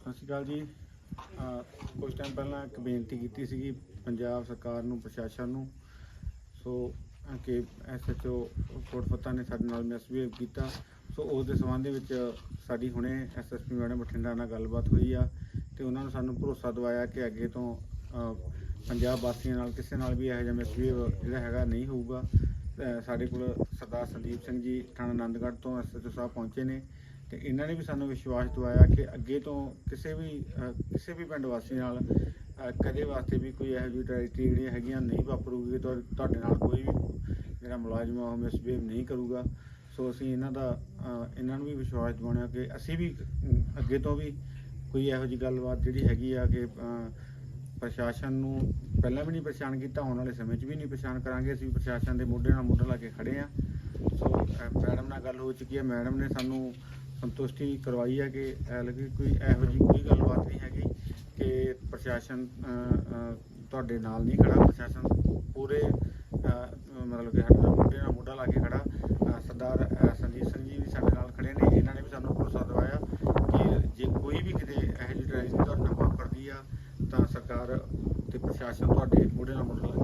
ਸਤਿ ਸ਼੍ਰੀ ਅਕਾਲ ਜੀ। ਅਹ ਕੁਝ ਟਾਈਮ ਪਹਿਲਾਂ ਇੱਕ ਬੇਨਤੀ ਕੀਤੀ ਸੀਗੀ ਪੰਜਾਬ ਸਰਕਾਰ ਨੂੰ, ਪ੍ਰਸ਼ਾਸਨ ਨੂੰ। ਸੋ, ਅਹ ਕਿ ਐਸਐਚਓ ਕੋਟਫਤਾ ਨੇ ਸਾਡੇ ਨਾਲ ਮਿਸਬੀਹੇਵ ਕੀਤਾ। ਸੋ ਉਸ ਦੇ ਸੰਬੰਧ ਦੇ ਵਿੱਚ ਸਾਡੀ ਹੁਣੇ ਐਸਐਸਪੀ ਮੈਡਮ ਬਠਿੰਡਾ ਨਾਲ ਗੱਲਬਾਤ ਹੋਈ ਆ ਤੇ ਉਹਨਾਂ ਨੂੰ ਸਾਨੂੰ ਭਰੋਸਾ ਦਵਾਇਆ ਕਿ ਅੱਗੇ ਤੋਂ ਪੰਜਾਬ ਵਾਸੀਆਂ ਨਾਲ, ਕਿਸੇ ਨਾਲ ਵੀ ਇਹੋ ਜਿਹਾ ਮਿਸਬੀਹੇਵ ਜਿਹੜਾ ਹੈਗਾ ਨਹੀਂ ਹੋਊਗਾ। ਸਾਡੇ ਕੋਲ ਸਰਦਾਰ ਸੰਦੀਪ ਸਿੰਘ ਜੀ ਥਾਣਾ ਆਨੰਦਗੜ੍ਹ ਤੋਂ ਐਸਐਚਓ ਸਾਹਿਬ ਪਹੁੰਚੇ ਨੇ। ਤੇ ਇਹਨਾਂ ਨੇ ਵੀ ਸਾਨੂੰ ਵਿਸ਼ਵਾਸ ਦਿਵਾਇਆ ਕਿ ਅੱਗੇ ਤੋਂ ਕਿਸੇ ਵੀ ਕਿਸੇ ਵੀ ਪਿੰਡ ਵਾਸੀ ਨਾਲ ਕਦੇ ਵਾਸਤੇ ਵੀ ਕੋਈ ਇਹੋ ਜਿਹੀ ਟ੍ਰੈਜਡੀ ਜਿਹੜੀਆਂ ਹੈਗੀਆਂ ਨਹੀਂ ਵਾਪਰੂਗੀ ਤੁਹਾ- ਤੁਹਾਡੇ ਨਾਲ ਕੋਈ ਵੀ ਜਿਹੜਾ ਮੁਲਾਜ਼ਮ ਆ, ਉਹ ਮਿਸਬੀਹੇਵ ਨਹੀਂ ਕਰੂਗਾ। ਸੋ ਅਸੀਂ ਇਹਨਾਂ ਦਾ ਇਹਨਾਂ ਨੂੰ ਵੀ ਵਿਸ਼ਵਾਸ ਦਿਵਾਉਣਾ ਕਿ ਅਸੀਂ ਵੀ ਅੱਗੇ ਤੋਂ ਵੀ ਕੋਈ ਇਹੋ ਜਿਹੀ ਗੱਲਬਾਤ ਜਿਹੜੀ ਹੈਗੀ ਆ ਕਿ ਪ੍ਰਸ਼ਾਸਨ ਨੂੰ ਪਹਿਲਾਂ ਵੀ ਨਹੀਂ ਪਛਾਣ ਕੀਤਾ ਆਉਣ ਵਾਲੇ ਸਮੇਂ 'ਚ ਵੀ ਨਹੀਂ ਪਛਾਣ ਕਰਾਂਗੇ। ਅਸੀਂ ਪ੍ਰਸ਼ਾਸਨ ਦੇ ਮੋਢੇ ਨਾਲ ਮੋਢਾ ਲਾ ਕੇ ਖੜੇ ਆ। ਸੋ ਮੈਡਮ ਨਾਲ ਗੱਲ ਹੋ ਚੁੱਕੀ ਹੈ। ਮੈਡਮ ਨੇ ਸਾਨੂੰ ਸੰਤੁਸ਼ਟੀ ਕਰਵਾਈ ਹੈ ਕਿ ਹਾਲਾਂਕਿ ਕੋਈ ਇਹੋ ਜਿਹੀ ਕੋਈ ਗੱਲਬਾਤ ਨਹੀਂ ਹੈਗੀ ਕਿ ਪ੍ਰਸ਼ਾਸਨ ਤੁਹਾਡੇ ਨਾਲ ਨਹੀਂ ਖੜਾ। ਪ੍ਰਸ਼ਾਸਨ ਪੂਰੇ ਮਤਲਬ ਕਿ ਸਾਡੇ ਨਾਲ ਮੋਢੇ ਨਾਲ ਮੋਢਾ ਲਾ ਕੇ ਖੜਾ। ਸਰਦਾਰ ਸੰਜੀਤ ਸਿੰਘ ਜੀ ਵੀ ਸਾਡੇ ਨਾਲ ਖੜੇ ਨੇ। ਇਹਨਾਂ ਨੇ ਵੀ ਸਾਨੂੰ ਭਰੋਸਾ ਦਿਵਾਇਆ ਕਿ ਜੇ ਕੋਈ ਵੀ ਕਿਤੇ ਇਹੋ ਜਿਹੀ ਟ੍ਰੈਜਡੀ ਤੁਹਾਡੇ ਨਾਲ ਵਾਪਰਦੀ ਆ, ਤਾਂ ਸਰਕਾਰ ਤੇ ਪ੍ਰਸ਼ਾਸਨ ਤੁਹਾਡੇ ਮੋਢੇ ਨਾਲ ਮੋਢਾ